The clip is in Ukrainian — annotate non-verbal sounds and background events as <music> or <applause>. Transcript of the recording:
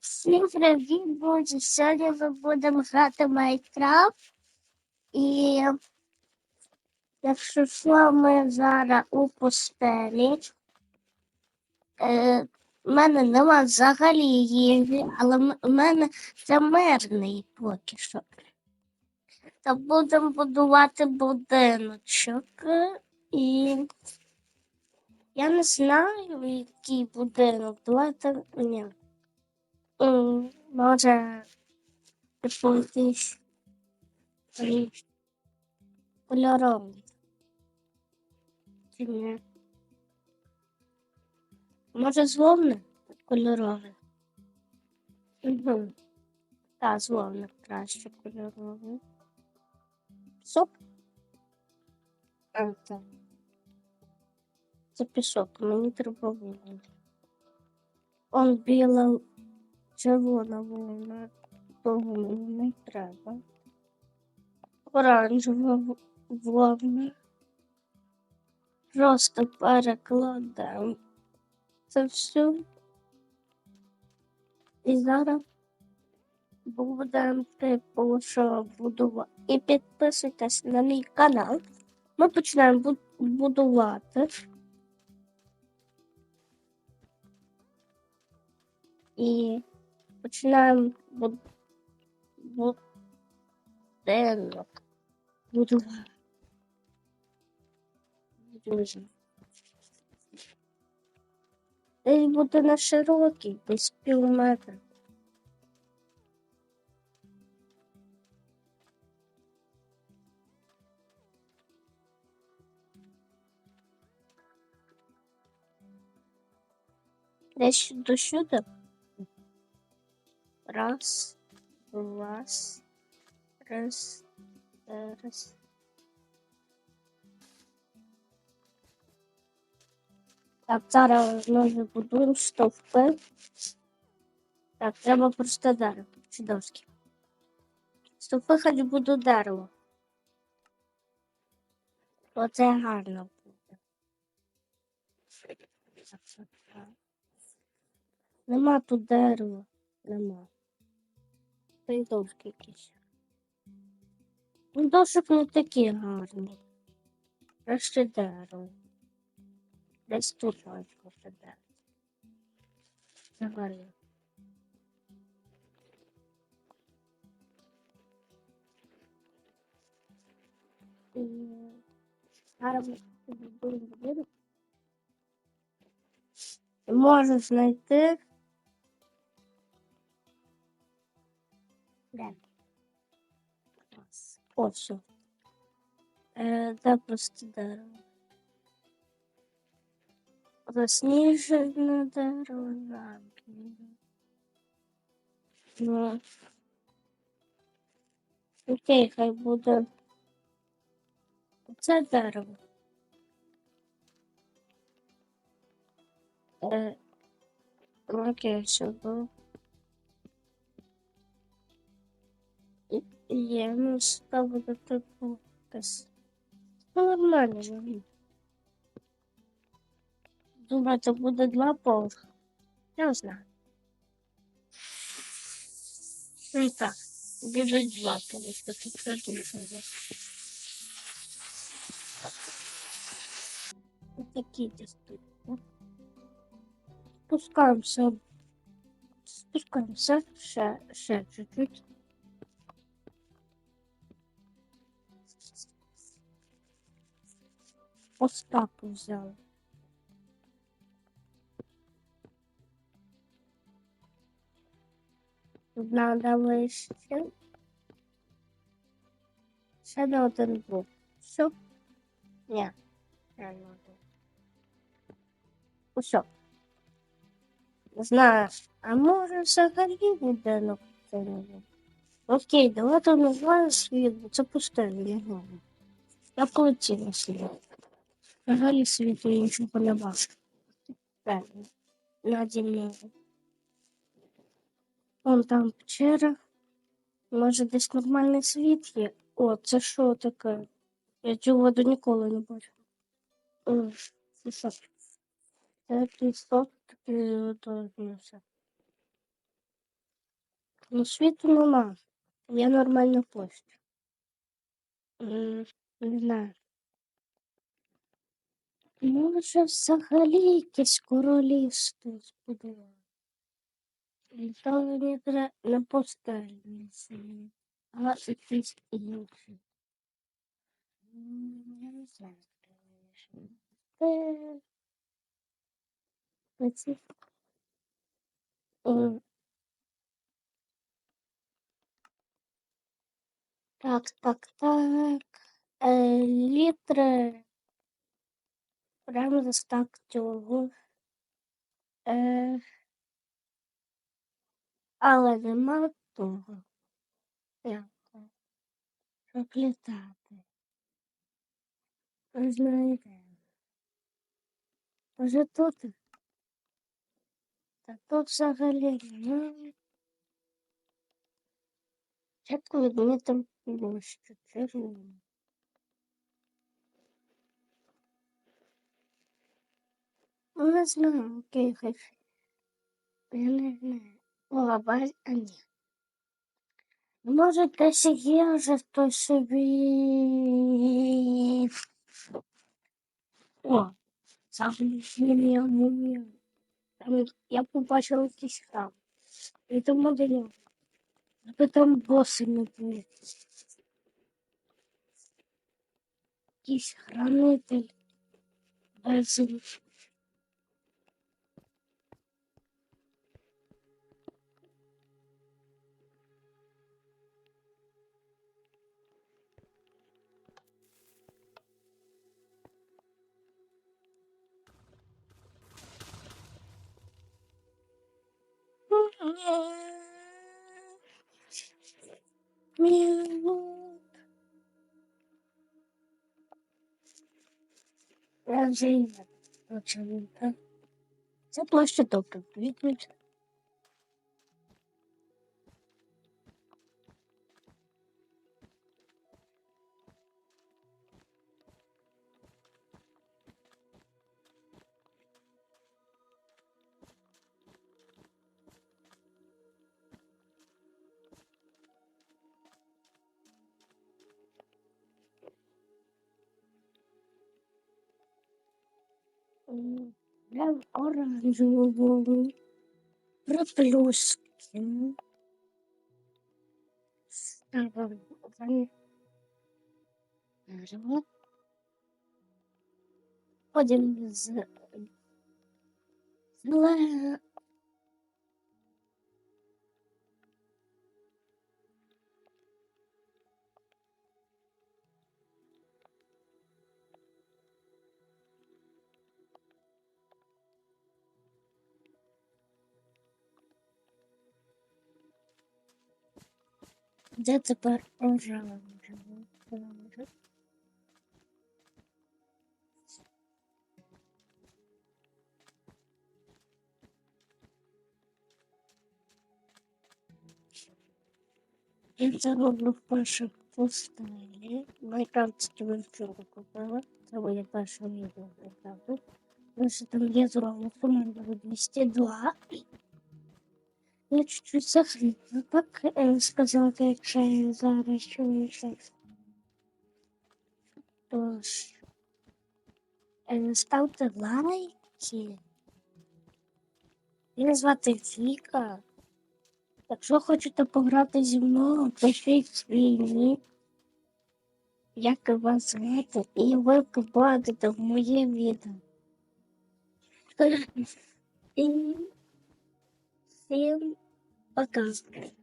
Всім привіт, друзі! Сьогодні ми будемо грати в Майнкрафт. І якщо що, ми зараз у пустелі. Е, в мене нема взагалі їжі, але в мене це мирний поки що. Та будемо будувати будиночок. І я не знаю, який будинок. Давайте ні. М, Може, якийсь кольоровий. Чи ні? Може, з вовни кольоровий? Угу. Так, з вовни краще кольоровий. Соп? А, так. Це пісок, мені треба вовна. Он біла червона вовна, того не треба. Оранжева в- Просто перекладаємо це все. І зараз будемо типу, що будувати. І підписуйтесь на мій канал. Ми починаємо будувати. І починаємо буд... будинок будувати. Дуже. Десь буде на широкий, десь пів метра. Десь до сюди. Раз, два, раз, раз. Так, зараз ми вже будуємо стовпи. Так, треба просто дерево. Чи доски. Стовпи хоч буду дерево. Оце гарно буде. Так, так, так. Нема тут дерева. Нема. Дошки якісь. Ну, дошок не такі гарні. Краще дерево. Десь тут мають бути дерево. Взагалі. Зараз. І Можу знайти. Де? О, все. Е, де просто дерево. Засніжене дерево, да. Ну. Окей, хай буде. Це дерево. Е, окей, сюди. І- Є, ну, сюди буде типу якась. Ну, нормально вже. Думаю, це буде два поверхи. Я не знаю. Ну, і так, буде два поверхи, тут це дуже. Такі десь тут. О. Спускаємося. Спускаємося ще, ще чуть-чуть. Ось так взяли. Тут Надо вище. Ще на один блок. Все? Ні. Не надо. Усьо. Не знаю. А може взагалі будинок цього? Окей, давайте називаємо світ, бо це пустельня. не знаю. Я полетів на. Взагалі світу іншого не бачу. Правильно. Наді мною. Вон там печера. Може десь нормальний світ є. О, це що таке? Я цю воду ніколи не. Ой, Це що? Це пісок такий то, ну. Світу нема. Я нормально. М, Не знаю. Може, взагалі якесь королівство збудувати. То мені треба не постельні сім'ї, а якісь інші. Не знаю, Так, так, так. Е, літри. Прямо за стак цього. Е, але нема того. Як? це? Щоб літати. Ви знаєте. Може тут? Та тут взагалі немає. Спочатку відмітимо площу червону. Знаю, окей, хай. Я не знаю. Бач, а ні. Може, десь є вже хтось собі. О, загрузили мумію. Там я побачила якийсь храм. І тому до. Аби там боси не були. Якийсь хранитель. Без Це площа добре. Відміч. М, оранжевого. Проплюски. Ставимо дерево. Потім з. Де тепер оранжевий? Оранжевий. Я це роблю вперше по стилі. Майданчики ви вчора купила. Це моє перше відео, правда. Лише там я зробила команду 202. Я чуть-чуть захліпла, так е, сказати, якщо я зараз чуєте. Тож, ставте лайки. Мене звати Віка. Якщо хочете пограти зі мною, пишіть свій нік, як вас звати, і ви попадете в моє відео. <laughs> І всім пока.